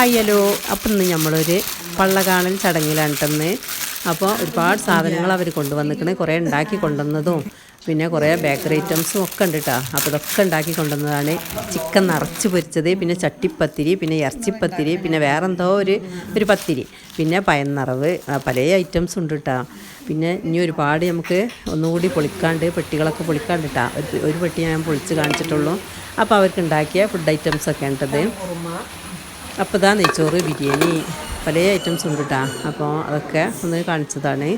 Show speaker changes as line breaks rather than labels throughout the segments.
Hi hello അപ്പം ഇന്ന് നമ്മളൊരു ചടങ്ങിലാണ് ഇട്ടെന്ന് അപ്പോൾ ഒരുപാട് സാധനങ്ങൾ അവർ കൊണ്ടുവന്നിരിക്കണേ കുറേ ഉണ്ടാക്കി കൊണ്ടുവന്നതും പിന്നെ കുറേ ബേക്കറി ഐറ്റംസും ഒക്കെ ഉണ്ട് കേട്ടോ അപ്പോൾ ഇതൊക്കെ ഉണ്ടാക്കി കൊണ്ടുവന്നതാണ് ചിക്കൻ നിറച്ച് പൊരിച്ചത് പിന്നെ ചട്ടിപ്പത്തിരി പിന്നെ ഇറച്ചിപ്പത്തിരി പിന്നെ വേറെ എന്തോ ഒരു ഒരു പത്തിരി പിന്നെ പയന്നറവ് പല ഐറ്റംസ് ഉണ്ട് കേട്ടോ പിന്നെ ഇനി ഒരുപാട് നമുക്ക് ഒന്നുകൂടി പൊളിക്കാണ്ട് പെട്ടികളൊക്കെ പൊളിക്കാണ്ട് കേട്ടോ ഒരു പെട്ടി ഞാൻ പൊളിച്ച് കാണിച്ചിട്ടുള്ളൂ. അപ്പോൾ അവർക്ക് ഉണ്ടാക്കിയ ഫുഡ് ഐറ്റംസൊക്കെ ഉണ്ടത് അപ്പോൾ ഇതാ നെയ്ച്ചോറ് ബിരിയാണി പല ഐറ്റംസ് ഉണ്ട് കേട്ടോ അപ്പോൾ അതൊക്കെ ഒന്ന് കാണിച്ചതാണ്.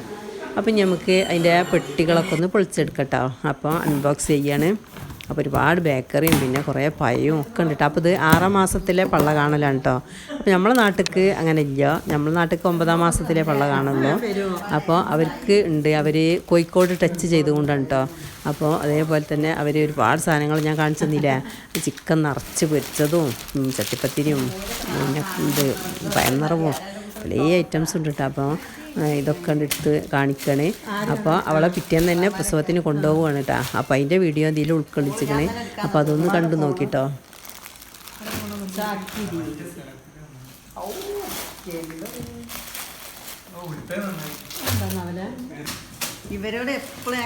അപ്പം നമുക്ക് അതിന്റെ പെട്ടികളൊക്കെ ഒന്ന് പൊളിച്ചെടുക്കട്ടോ. അപ്പോൾ അൺബോക്സ് ചെയ്യാണ്. അപ്പോൾ ഒരുപാട് ബേക്കറിയും പിന്നെ കുറേ പയവും ഒക്കെ ഉണ്ട് അപ്പോൾ ഇത് ആറാം മാസത്തിലെ പള്ള കാണലാണ് കേട്ടോ അപ്പോൾ നമ്മളെ നാട്ടിൽക്ക് അങ്ങനെ ഇല്ല നമ്മളെ നാട്ടിൽക്ക് ഒമ്പതാം മാസത്തിലെ പള്ള കാണുന്നു. അപ്പോൾ അവർക്ക് ഉണ്ട്. അവർ കോഴിക്കോട് ടച്ച് ചെയ്തുകൊണ്ടാണ് കേട്ടോ അപ്പോൾ അതേപോലെ തന്നെ അവർ ഒരുപാട് സാധനങ്ങൾ ഞാൻ കാണിച്ചു തന്നില്ലേ? ചിക്കൻ നിറച്ച് പൊരിച്ചതും ചട്ടിപ്പത്തിരിയും പിന്നെ ഇത് പയനിറവും പല ഐറ്റംസ് ഉണ്ട് കേട്ടോ അപ്പോൾ ഇതൊക്കെ എടുത്ത് കാണിക്കണേ. അപ്പോൾ അവളെ പിറ്റേന്ന് തന്നെ പ്രസവത്തിന് കൊണ്ടുപോവുകയാണ് കേട്ടോ അപ്പോൾ അതിന്റെ വീഡിയോ എന്തെങ്കിലും ഉൾക്കൊള്ളിച്ചിരിക്കണേ. അപ്പോൾ അതൊന്ന് കണ്ടു നോക്കിട്ടോ.
ഇവരോട് എപ്പോഴും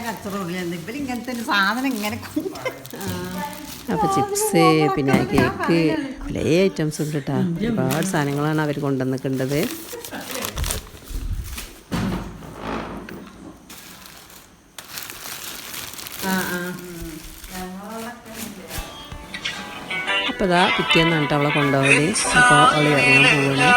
ഞാൻ ഒരു സാധനം ഇങ്ങനെ
അപ്പോൾ ചിപ്സ് പിന്നെ കേക്ക് പല ഐറ്റംസ് ഉണ്ട് കേട്ടോ ഒരുപാട് സാധനങ്ങളാണ് അവർ കൊണ്ടുവന്നിട്ടുള്ളത്. അപ്പോൾ ഇതാ പിറ്റേന്ന് അവളെ കൊണ്ടുപോകൽ. അപ്പോൾ അവൾ ഇറങ്ങാൻ പോകുന്നു.